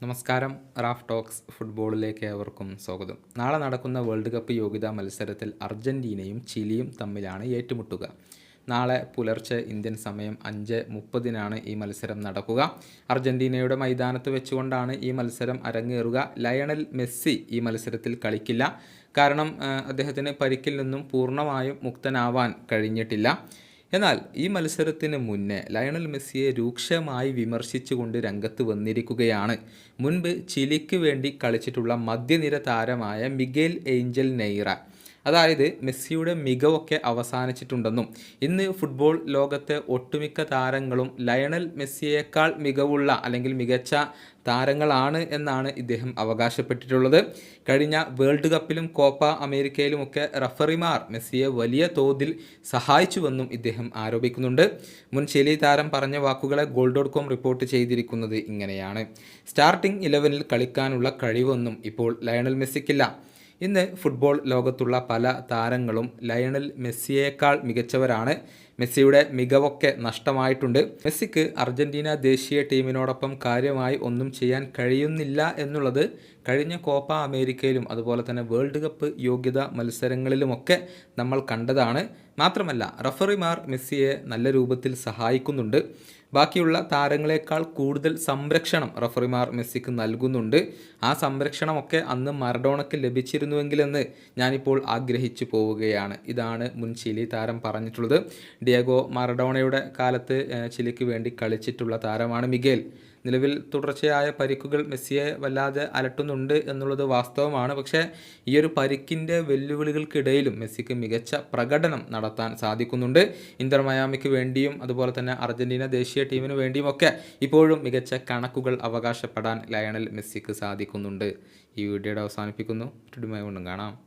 നമസ്കാരം. Raf talks ഫുട്ബോളിലേക്ക് ഏവർക്കും സ്വാഗതം. നാളെ നടക്കുന്ന വേൾഡ് കപ്പ് യോഗ്യതാ മത്സരത്തിൽ അർജന്റീനയും ചിലിയും തമ്മിലാണ് ഏറ്റുമുട്ടുക. നാളെ പുലർച്ചെ ഇന്ത്യൻ സമയം അഞ്ച് മുപ്പതിനാണ് ഈ മത്സരം നടക്കുക. അർജന്റീനയുടെ മൈതാനത്ത് വെച്ചുകൊണ്ടാണ് ഈ മത്സരം അരങ്ങേറുക. ലയണൽ മെസ്സി ഈ മത്സരത്തിൽ കളിക്കില്ല. കാരണം അദ്ദേഹത്തിന് പരിക്കിൽ നിന്നും പൂർണമായും മുക്തനാവാൻ കഴിഞ്ഞിട്ടില്ല. എന്നാൽ ഈ മത്സരത്തിന് മുന്നേ ലയണൽ മെസ്സിയെ രൂക്ഷമായി വിമർശിച്ചുകൊണ്ട് രംഗത്ത് വന്നിരിക്കുകയാണ്. മുൻപ് ചിലിക്ക് വേണ്ടി കളിച്ചിട്ടുള്ള മധ്യനിര താരമായ മിഗേൽ ഏഞ്ചൽ നെയ്റ അതായത് മെസ്സിയുടെ മികവൊക്കെ അവസാനിച്ചിട്ടുണ്ടെന്നും ഇന്ന് ഫുട്ബോൾ ലോകത്തെ ഒട്ടുമിക്ക താരങ്ങളും ലയണൽ മെസ്സിയേക്കാൾ മികവുള്ള അല്ലെങ്കിൽ മികച്ച താരങ്ങളാണ് എന്നാണ് ഇദ്ദേഹം അവകാശപ്പെട്ടിട്ടുള്ളത്. കഴിഞ്ഞ വേൾഡ് കപ്പിലും കോപ്പ അമേരിക്കയിലുമൊക്കെ റഫറിമാർ മെസ്സിയെ വലിയ തോതിൽ സഹായിച്ചുവെന്നും ഇദ്ദേഹം ആരോപിക്കുന്നുണ്ട്. മുൻ ചിലി താരം പറഞ്ഞ വാക്കുകളെ ഗോൾ ഡോട്ട് കോം റിപ്പോർട്ട് ചെയ്തിരിക്കുന്നത് ഇങ്ങനെയാണ്. സ്റ്റാർട്ടിംഗ് ഇലവനിൽ കളിക്കാനുള്ള കഴിവൊന്നും ഇപ്പോൾ ലയണൽ മെസ്സിക്കില്ല. ഇന്ന് ഫുട്ബോൾ ലോകത്തുള്ള പല താരങ്ങളും ലയണൽ മെസ്സിയേക്കാൾ മികച്ചവരാണ്. മെസ്സിയുടെ മികവൊക്കെ നഷ്ടമായിട്ടുണ്ട്. മെസ്സിക്ക് അർജന്റീന ദേശീയ ടീമിനോടൊപ്പം കാര്യമായി ഒന്നും ചെയ്യാൻ കഴിയുന്നില്ല എന്നുള്ളത് കഴിഞ്ഞ കോപ്പ അമേരിക്കയിലും അതുപോലെ തന്നെ വേൾഡ് കപ്പ് യോഗ്യത മത്സരങ്ങളിലുമൊക്കെ നമ്മൾ കണ്ടതാണ്. മാത്രമല്ല റഫറിമാർ മെസ്സിയെ നല്ല രൂപത്തിൽ സഹായിക്കുന്നുണ്ട്. ബാക്കിയുള്ള താരങ്ങളെക്കാൾ കൂടുതൽ സംരക്ഷണം റഫറിമാർ മെസ്സിക്ക് നൽകുന്നുണ്ട്. ആ സംരക്ഷണമൊക്കെ അന്ന് മറഡോണയ്ക്ക് ലഭിച്ചിരുന്നുവെങ്കിലെന്ന് ഞാനിപ്പോൾ ആഗ്രഹിച്ചു പോവുകയാണ്. ഇതാണ് മുൻ ചിലി താരം പറഞ്ഞിട്ടുള്ളത്. ഡിയാഗോ മറഡോണയുടെ കാലത്ത് ചിലിക്ക് വേണ്ടി കളിച്ചിട്ടുള്ള താരമാണ് മിഗേൽ. നിലവിൽ തുടർച്ചയായ പരിക്കുകൾ മെസ്സിയെ വല്ലാതെ അലട്ടുന്നുണ്ട് എന്നുള്ളത് വാസ്തവമാണ്. പക്ഷേ ഈ ഒരു പരിക്കിന്റെ വെല്ലുവിളികൾക്കിടയിലും മെസ്സിക്ക് മികച്ച പ്രകടനം നടത്താൻ സാധിക്കുന്നുണ്ട്. ഇന്റർ മയാമിക്ക് വേണ്ടിയും അതുപോലെ തന്നെ അർജന്റീന ദേശീയ ടീമിന് വേണ്ടിയും ഒക്കെ ഇപ്പോഴും മികച്ച കണക്കുകൾ അവകാശപ്പെടാൻ ലയണൽ മെസ്സിക്ക് സാധിക്കുന്നുണ്ട്. ഈ വീഡിയോയുടെ അവസാനിപ്പിക്കുന്നു. വീണ്ടും കാണാം.